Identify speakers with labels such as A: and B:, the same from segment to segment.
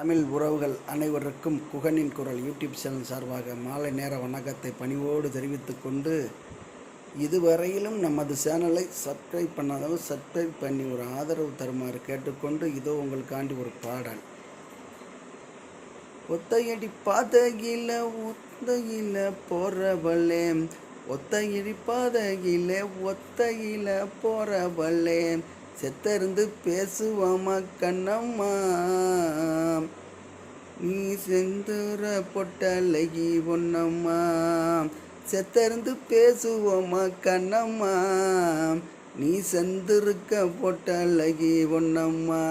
A: தமிழ் உறவுகள் அனைவருக்கும் குகனின் குரல் யூடியூப் சேனல் சார்பாக மாலை நேர வணக்கத்தை பணிவோடு தெரிவித்துக்கொண்டு இதுவரையிலும் நமது சேனலை சப்ஸ்கிரைப் பண்ணாதவங்க சப்ஸ்கிரைப் பண்ணி ஒரு ஆதரவு தருமாறு கேட்டுக்கொண்டு இதோ உங்களுக்காண்டி ஒரு பாடல். ஒத்தையடி பாதகில ஒத்தையில போறவளே. ஒத்தையடி பாதகில ஒத்தையில போறவளே. செத்தருந்து பேசுவாமா கண்ணம்மா? நீ செந்துர பொட்டலகி பொன்னம்மா. செத்தருந்து பேசுவோமா கண்ணம்மா? நீ செந்திருக்க பொட்டலகி பொன்னம்மா.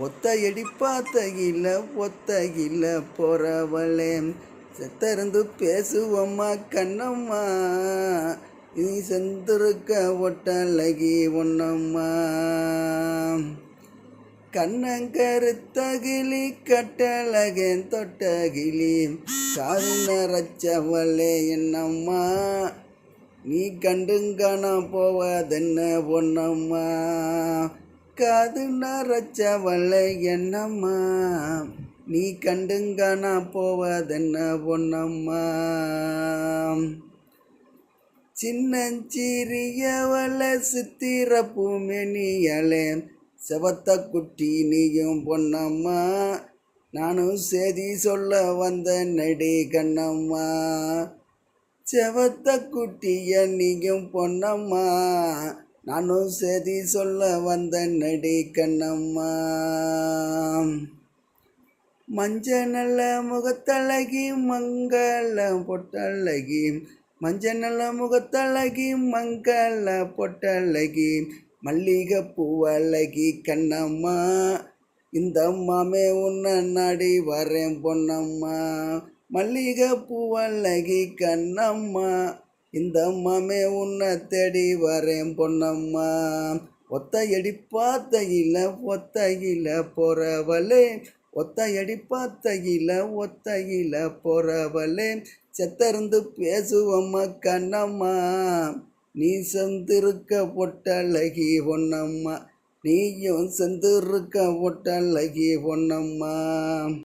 A: ஒத்தையடி பார்த்தகில ஒத்தகில போறவளே. செத்தருந்து பேசுவோம்மா கண்ணம்மா? நீ செந்திருக்க ஒட்டலகி ஒன்னம்மா கண்ணங்கருத்தகிலி கட்டழகன் தொட்டகிலி காது என்னம்மா. நீ கண்டுங்கனா போவதென்ன ஒன்னம்மா காது நரச்சவளை என்னம்மா. நீ கண்டுங்கனா போவதென்ன பொன்னம்மா சின்னஞ்சிறியவள சித்திர பூமெனியலே செவத்த குட்டி நீயும் பொன்னம்மா. நானும் செய்தி சொல்ல வந்த நடி கண்ணம்மா. செவத்த குட்டிய நீயும் பொன்னம்மா. நானும் செய்தி சொல்ல வந்த நடி கண்ணம்மா. மஞ்ச நல்ல முகத்தழகி மங்கள பொட்டழகி மஞ்சள் முகத்தழகி மங்கள பொட்டழகி மல்லிகை பூவழகி கண்ணம்மா இந்த அம்மாமே உன்னை நாடி வரேன் பொன்னம்மா. மல்லிகை பூவழகி கண்ணம்மா இந்த அம்மாமே உன்னை தேடி வரேன் பொன்னம்மா. ஒத்தையடி பார்த்தையில ஒத்தையில போறவளே ஒத்தையடி பார்த்தையில ஒத்தையில பொறவலே செத்தருந்து பேசுவம்மா கண்ணம்மா. நீ செந்திருக்க பொட்டழகி பொன்னம்மா. நீயும் செந்திருக்க பொட்டழகி பொன்னம்மா.